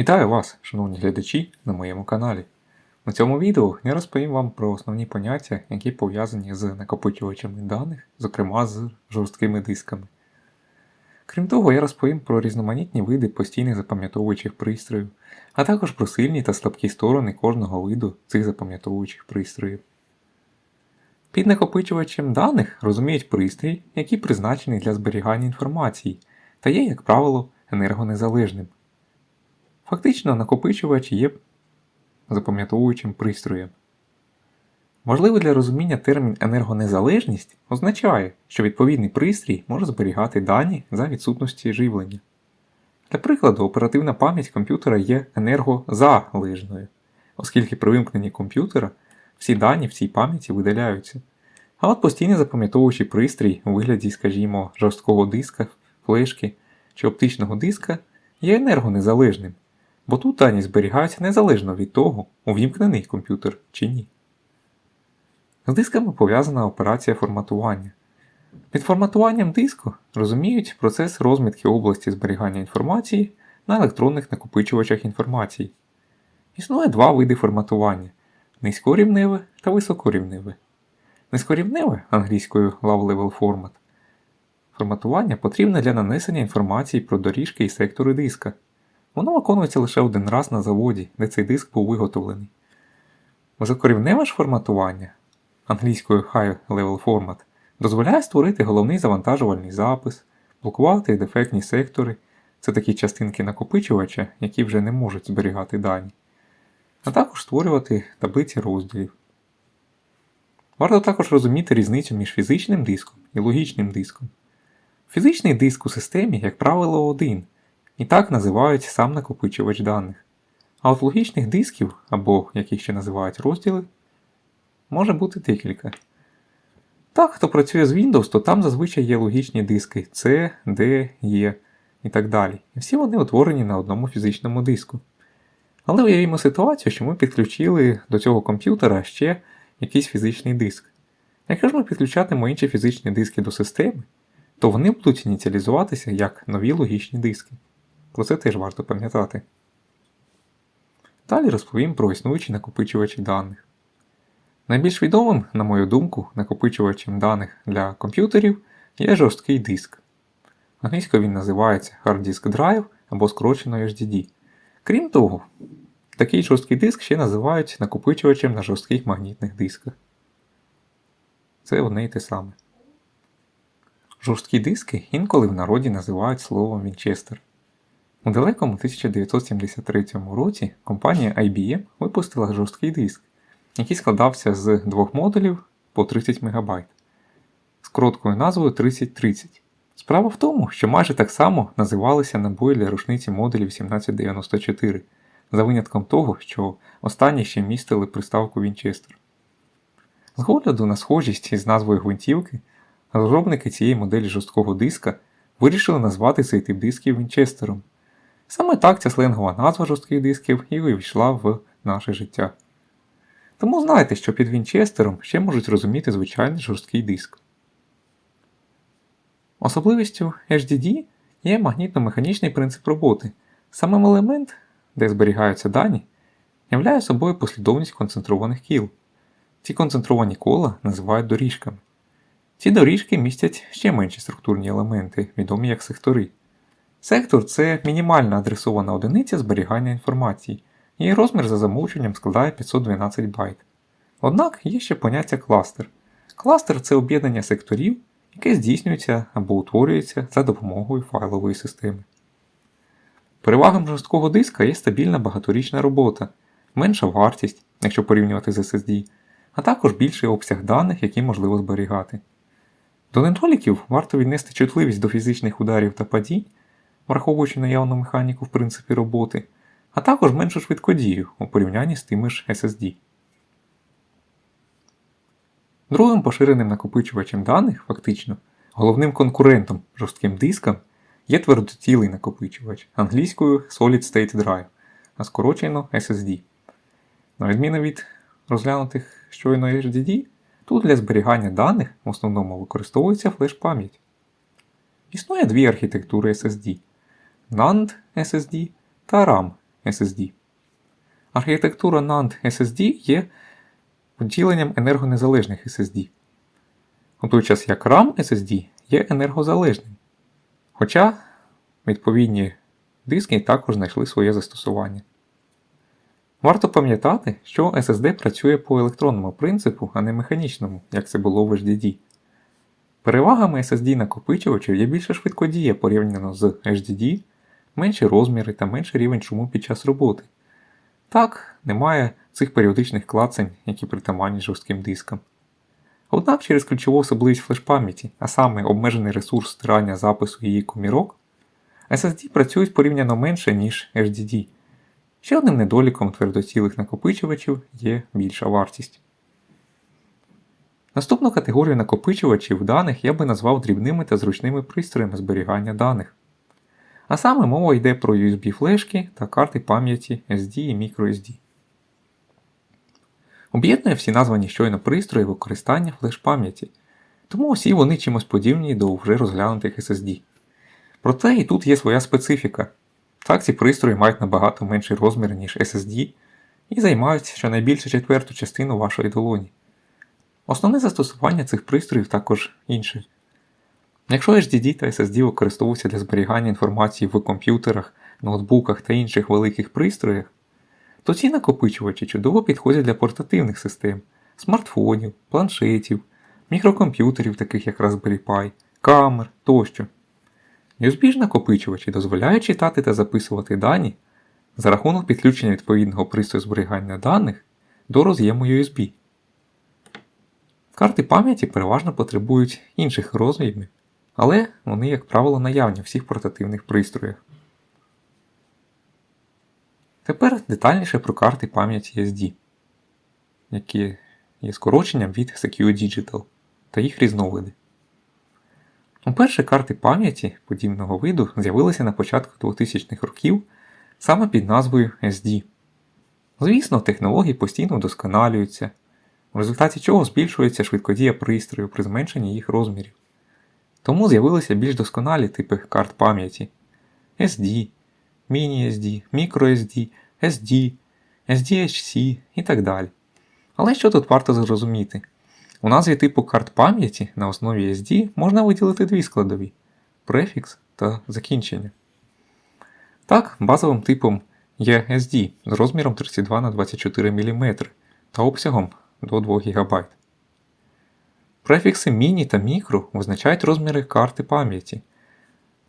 Вітаю вас, шановні глядачі, на моєму каналі. У цьому відео я розповім вам про основні поняття, які пов'язані з накопичувачами даних, зокрема з жорсткими дисками. Крім того, я розповім про різноманітні види постійних запам'ятовуючих пристроїв, а також про сильні та слабкі сторони кожного виду цих запам'ятовуючих пристроїв. Під накопичувачем даних розуміють пристрій, який призначений для зберігання інформації та є, як правило, енергонезалежним. Фактично, накопичувач є запам'ятовуючим пристроєм. Важливий для розуміння термін енергонезалежність означає, що відповідний пристрій може зберігати дані за відсутності живлення. Для прикладу, оперативна пам'ять комп'ютера є енергозалежною, оскільки при вимкненні комп'ютера всі дані в цій пам'яті видаляються. А от постійний запам'ятовуючий пристрій у вигляді, скажімо, жорсткого диска, флешки чи оптичного диска є енергонезалежним, бо тут дані зберігаються незалежно від того, увімкнений комп'ютер чи ні. З дисками пов'язана операція форматування. Під форматуванням диску розуміють процес розмітки області зберігання інформації на електронних накопичувачах інформації. Існує два види форматування низькорівневе та високорівневе. Низькорівневе англійською Low Level Format форматування потрібне для нанесення інформації про доріжки і сектори диска. Воно виконується лише один раз на заводі, де цей диск був виготовлений. Високорівневе ж форматування англійською High Level Format дозволяє створити головний завантажувальний запис, блокувати дефектні сектори це такі частинки накопичувача, які вже не можуть зберігати дані, а також створювати таблиці розділів. Варто також розуміти різницю між фізичним диском і логічним диском. Фізичний диск у системі, як правило, один, і так називають сам накопичувач даних. А от логічних дисків, або як їх ще називають розділи, може бути декілька. Так, хто працює з Windows, то там зазвичай є логічні диски C, D, E і так далі. І всі вони утворені на одному фізичному диску. Але уявімо ситуацію, що ми підключили до цього комп'ютера ще якийсь фізичний диск. Якщо ж ми підключатимемо інші фізичні диски до системи, то вони будуть ініціалізуватися як нові логічні диски. Про це теж варто пам'ятати. Далі розповім про існуючі накопичувачі даних. Найбільш відомим, на мою думку, накопичувачем даних для комп'ютерів є жорсткий диск. Англійською він називається Hard Disk Drive або скорочено HDD. Крім того, такий жорсткий диск ще називають накопичувачем на жорстких магнітних дисках. Це одне й те саме. Жорсткі диски інколи в народі називають словом Вінчестер. У далекому 1973 році компанія IBM випустила жорсткий диск, який складався з двох модулів по 30 МБ з короткою назвою 3030. Справа в тому, що майже так само називалися набої для рушниці модулів 1794, за винятком того, що останні ще містили приставку Вінчестер. З огляду на схожість із назвою гвинтівки, розробники цієї моделі жорсткого диска вирішили назвати цей тип дисків Вінчестером. Саме так ця сленгова назва жорстких дисків і увійшла в наше життя. Тому знайте, що під Вінчестером ще можуть розуміти звичайний жорсткий диск. Особливістю HDD є магнітно-механічний принцип роботи. Самим елемент, де зберігаються дані, являє собою послідовність концентрованих кіл. Ці концентровані кола називають доріжками. Ці доріжки містять ще менші структурні елементи, відомі як сектори. Сектор це мінімальна адресована одиниця зберігання інформації, її розмір за замовченням складає 512 байт. Однак є ще поняття кластер. Кластер це об'єднання секторів, яке здійснюється або утворюється за допомогою файлової системи. Перевагам жорсткого диска є стабільна багаторічна робота, менша вартість, якщо порівнювати з SSD, а також більший обсяг даних, які можливо зберігати. До недоліків варто віднести чутливість до фізичних ударів та падінь, враховуючи наявну механіку в принципі роботи, а також меншу швидкодію у порівнянні з тими ж SSD. Другим поширеним накопичувачем даних, фактично, головним конкурентом жорстким дискам є твердотілий накопичувач англійською Solid State Drive, а скорочено SSD. На відміну від розглянутих щойно HDD, тут для зберігання даних в основному використовується флеш-пам'ять. Існує дві архітектури SSD NAND SSD та RAM SSD. Архітектура NAND SSD є поділенням енергонезалежних SSD. У той час як RAM SSD є енергозалежним. Хоча відповідні диски також знайшли своє застосування. Варто пам'ятати, що SSD працює по електронному принципу, а не механічному, як це було в HDD. Перевагами SSD накопичувачів є більше швидкодія порівняно з HDD, менші розміри та менший рівень шуму під час роботи. Так, немає цих періодичних клацань, які притаманні жорстким дискам. Однак через ключову особливість флеш-пам'яті, а саме обмежений ресурс стирання запису її комірок, SSD працюють порівняно менше, ніж HDD. Ще одним недоліком твердоцілих накопичувачів є більша вартість. Наступну категорію накопичувачів даних я би назвав дрібними та зручними пристроями зберігання даних. А саме мова йде про USB флешки та карти пам'яті SD і microSD. Об'єднує всі названі щойно пристрої використання флеш-пам'яті, тому усі вони чимось подібні до вже розглянутих SSD. Проте і тут є своя специфіка. Так ці пристрої мають набагато менший розмір, ніж SSD, і займають щонайбільше четверту частину вашої долоні. Основне застосування цих пристроїв також інше. Якщо HDD та SSD використовуються для зберігання інформації в комп'ютерах, ноутбуках та інших великих пристроях, то ці накопичувачі чудово підходять для портативних систем, смартфонів, планшетів, мікрокомп'ютерів, таких як Raspberry Pi, камер тощо. USB накопичувачі дозволяють читати та записувати дані за рахунок підключення відповідного пристрою зберігання даних до роз'єму USB. Карти пам'яті переважно потребують інших роз'ємів, але вони, як правило, наявні у всіх портативних пристроях. Тепер детальніше про карти пам'яті SD, які є скороченням від Secure Digital та їх різновиди. Уперше карти пам'яті подібного виду з'явилися на початку 2000-х років саме під назвою SD. Звісно, технології постійно вдосконалюються, в результаті чого збільшується швидкодія пристрою при зменшенні їх розмірів. Тому з'явилися більш досконалі типи карт пам'яті SD, Mini-SD, MicroSD, SD, SDHC і так далі. Але що тут варто зрозуміти? У назві типу карт пам'яті на основі SD можна виділити дві складові префікс та закінчення. Так, базовим типом є SD з розміром 32 на 24 мм та обсягом до 2 ГБ. Префікси міні та мікро визначають розміри карти пам'яті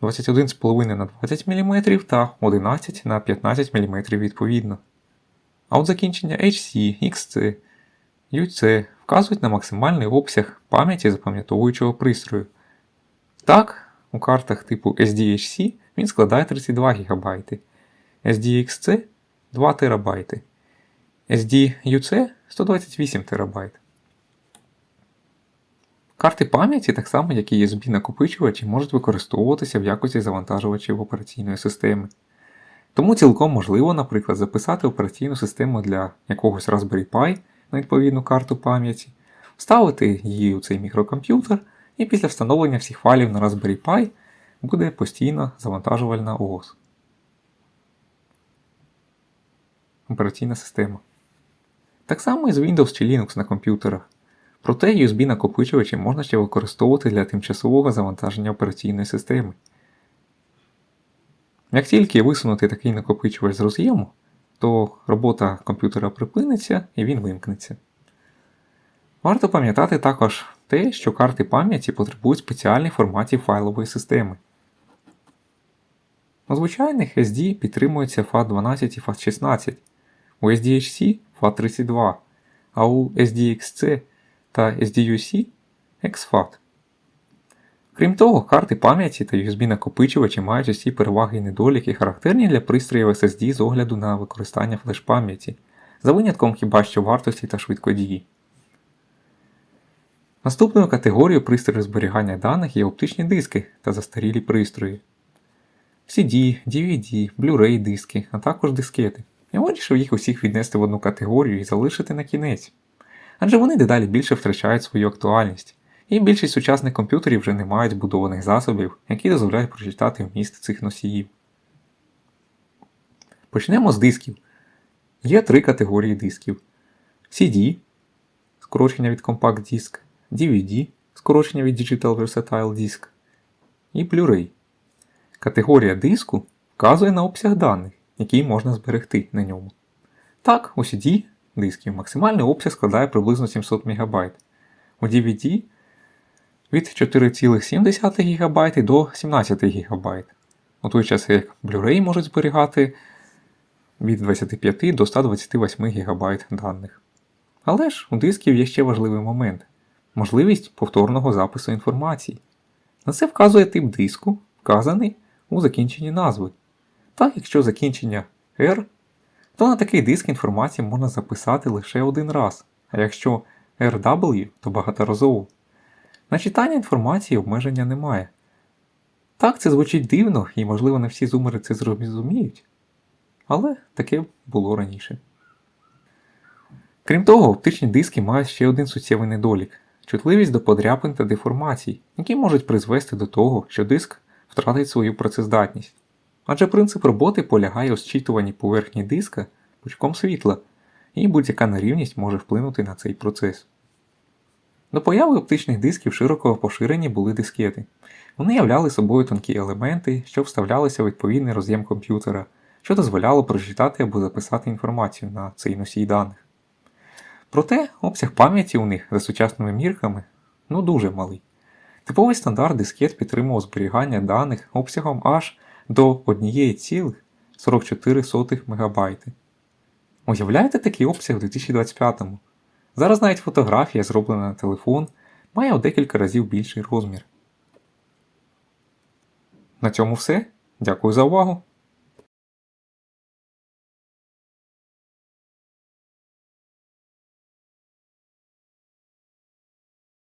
21,5 на 20 мм та 11 на 15 мм відповідно. А от закінчення HC, XC, UC вказують на максимальний обсяг пам'яті запам'ятовуючого пристрою. Так, у картах типу SDHC він складає 32 ГБ, SDXC 2 ТБ, SDUC 128 ТБ. Карти пам'яті, так само як і USB накопичувачі, можуть використовуватися в якості завантажувачів операційної системи. Тому цілком можливо, наприклад, записати операційну систему для якогось Raspberry Pi на відповідну карту пам'яті, вставити її у цей мікрокомп'ютер, і після встановлення всіх файлів на Raspberry Pi буде постійна завантажувальна ООС. Операційна система. Так само і з Windows чи Linux на комп'ютерах. Проте USB накопичувачі можна ще використовувати для тимчасового завантаження операційної системи. Як тільки висунути такий накопичувач з роз'єму, то робота комп'ютера припиниться і він вимкнеться. Варто пам'ятати також те, що карти пам'яті потребують спеціальних форматів файлової системи. У звичайних SD підтримується FAT12 і FAT16, у SDHC FAT32, а у SDXC та SDUC exFAT. Крім того, карти пам'яті та USB-накопичувачі мають усі переваги і недоліки, характерні для пристроїв SSD з огляду на використання флеш-пам'яті, за винятком хіба що вартості та швидкодії. Наступною категорією пристроїв зберігання даних є оптичні диски та застарілі пристрої. CD, DVD, Blu-ray диски, а також дискети. Я вирішив їх усіх віднести в одну категорію і залишити на кінець. Адже вони дедалі більше втрачають свою актуальність і більшість сучасних комп'ютерів вже не мають будованих засобів, які дозволяють прочитати вміст цих носіїв. Почнемо з дисків. Є три категорії дисків: CD, скорочення від Compact Disc, DVD, скорочення від Digital Versatile Disc, і Blu-ray. Категорія диску вказує на обсяг даних, який можна зберегти на ньому. Так, у CD дисків максимальний обсяг складає приблизно 700 МБ. У DVD від 4,7 ГБ до 17 ГБ. У той час як Blu-ray можуть зберігати від 25 до 128 ГБ даних. Але ж у дисків є ще важливий момент можливість повторного запису інформації. На це вказує тип диску, вказаний у закінченні назви. Так, якщо закінчення R, то на такий диск інформації можна записати лише один раз, а якщо RW, то багаторазово. На читання інформації обмеження немає. Так, це звучить дивно, і, можливо, не всі зумери це зрозуміють. Але таке було раніше. Крім того, оптичні диски мають ще один суттєвий недолік чутливість до подряпин та деформацій, які можуть призвести до того, що диск втратить свою працездатність. Адже принцип роботи полягає у зчитуванні поверхні диска пучком світла, і будь-яка нерівність може вплинути на цей процес. До появи оптичних дисків широко поширені були дискети. Вони являли собою тонкі елементи, що вставлялися в відповідний роз'єм комп'ютера, що дозволяло прочитати або записати інформацію на цей носій даних. Проте обсяг пам'яті у них за сучасними мірками ну дуже малий. Типовий стандарт дискет підтримував зберігання даних обсягом аж до 1,44 МБ. Уявляєте такий обсяг у 2025-му? Зараз навіть фотографія, зроблена на телефон, має у декілька разів більший розмір. На цьому все. Дякую за увагу!